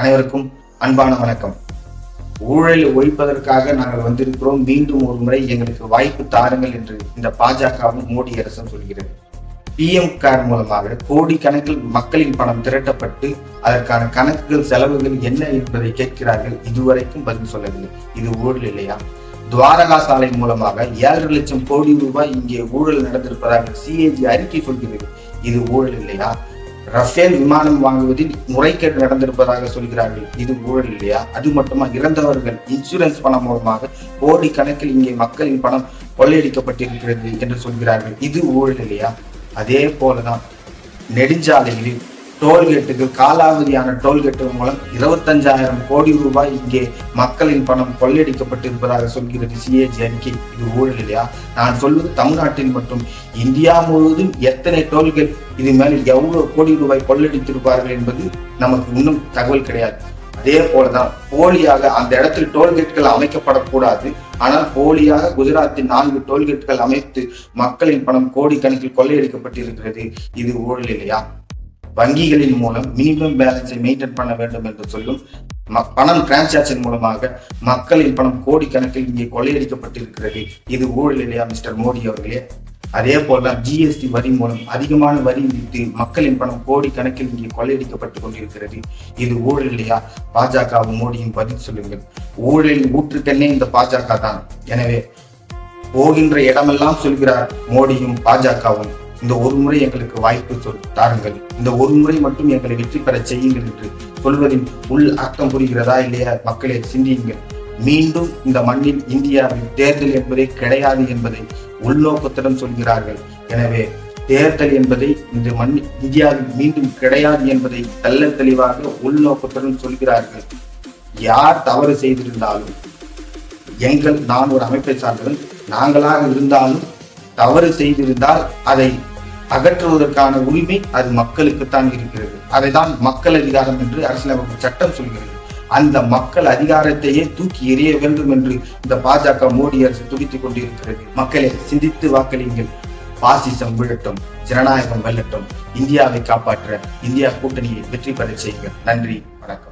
அனைவருக்கும் அன்பான வணக்கம். ஊழலை ஒழிப்பதற்காக நாங்கள் வந்திருக்கிறோம். மீண்டும் ஒரு முறை எங்களுக்கு வாய்ப்பு தாருங்கள் என்று இந்த பாஜகவும் மோடி அரசும் சொல்கிறது. பிஎம் கார்டு மூலமாக கோடிக்கணக்கில் மக்களின் பணம் திரட்டப்பட்டு அதற்கான கணக்குகள் செலவுகள் என்ன என்பதை கேட்கிறார்கள். இதுவரைக்கும் பதில் சொல்லவில்லை. இது ஊழல் இல்லையா? துவாரகா சாலை மூலமாக ஏழு லட்சம் கோடி ரூபாய் இங்கே ஊழல் நடந்திருப்பதாக சிஏஜி அறிக்கை சொல்கிறது. இது ஊழல் இல்லையா? ரஃபேல் விமானம் வாங்குவதில் முறைகேடு நடந்திருப்பதாக சொல்கிறார்கள். இது ஊழல் இல்லையா? அது மட்டுமா? இறந்தவர்கள் இன்சூரன்ஸ் பணம் மூலமாக கோடி கணக்கில் இங்கே மக்களின் பணம் கொள்ளையடிக்கப்பட்டிருக்கிறது என்று சொல்கிறார்கள். இது ஊழல் இல்லையா? அதே போலதான் நெடுஞ்சாலைகளில் டோல்கேட்டுக்கு காலாவதியான டோல்கேட்டு மூலம் இருபத்தஞ்சாயிரம் கோடி ரூபாய் இங்கே மக்களின் பணம் கொள்ளையடிக்கப்பட்டிருப்பதாக சொல்கிறது சிஏஜி அறிக்கை இது ஊழல் இல்லையா? நான் சொல்வது தமிழ்நாட்டில் மட்டும். இந்தியா முழுவதும் எத்தனை டோல்கேட் இது மேல் எவ்வளவு கோடி ரூபாய் கொள்ளடித்திருப்பார்கள் என்பது நமக்கு இன்னும் தகவல் கிடையாது. அதே போலதான் போலியாக அந்த இடத்தில் டோல்கேட்கள் அமைக்கப்படக்கூடாது. ஆனால் போலியாக குஜராத்தின் நான்கு டோல்கேட்கள் அமைத்து மக்களின் பணம் கோடிக்கணக்கில் கொள்ளையடிக்கப்பட்டிருக்கிறது. இது ஊழல் இல்லையா? வங்கிகளின் மூலம் மினிமம் பேலன்ஸை மெயின்டைன் பண்ண வேண்டும் என்று சொல்லும் ம- பணம் டிரான்சாக்சன் மூலமாக மக்களின் பணம் கோடிக்கணக்கில் இங்கே கொள்ளையடிக்கப்பட்டிருக்கிறது. இது ஊழல் இல்லையா மிஸ்டர் மோடி அவர்களே? அதே போல ஜிஎஸ்டி வரி மூலம் அதிகமான வரி விதித்து மக்களின் பணம் கோடிக்கணக்கில் இங்கே கொள்ளையடிக்கப்பட்டு கொண்டிருக்கிறது. இது ஊழல் இல்லையா? பாஜகவும் மோடியும் பதில் சொல்லுங்கள். ஊழலின் ஊற்றுக்கண்ணே இந்த பாஜக தான். எனவே போகின்ற இடமெல்லாம் சொல்கிறார் மோடியும் பாஜகவும். இந்த ஒரு முறை எங்களுக்கு வாய்ப்பு சொல் தாருங்கள். இந்த ஒரு முறை மட்டும் எங்களை வெற்றி பெற செய்யுங்கள் என்று சொல்வதின் உள் அர்த்தம் புரிகிறதா இல்லையா மக்களை சிந்தியுங்கள். மீண்டும் இந்த மண்ணில் இந்தியாவில் தேர்தல் என்பதே கிடையாது என்பதை உள்நோக்கத்துடன் சொல்கிறார்கள். எனவே தேர்தல் என்பதை இந்த மண் இந்தியாவில் மீண்டும் கிடையாது என்பதை தெள்ள தெளிவாக உள்நோக்கத்துடன் சொல்கிறார்கள். யார் தவறு செய்திருந்தாலும் எங்கள் நான் ஒரு அமைப்பை சார்ந்தவன் நாங்களாக இருந்தாலும் தவறு செய்திருந்தால் அதை அகற்றுவதற்கான உரிமை அது மக்களுக்குத்தான் இருக்கிறது. அதை தான் மக்கள் அதிகாரம் என்று அரசியலமைப்பு சட்டம் சொல்கிறது. அந்த மக்கள் அதிகாரத்தையே தூக்கி எறிய வேண்டும் என்று இந்த பாஜக மோடி அரசு துடித்துக் கொண்டிருக்கிறது. மக்களை சிந்தித்து வாக்களியுங்கள். பாசிசம் விழட்டும் ஜனநாயகம் வெல்லட்டும். இந்தியாவை காப்பாற்ற இந்தியா கூட்டணியை வெற்றி பெறச் செய்யுங்கள். நன்றி வணக்கம்.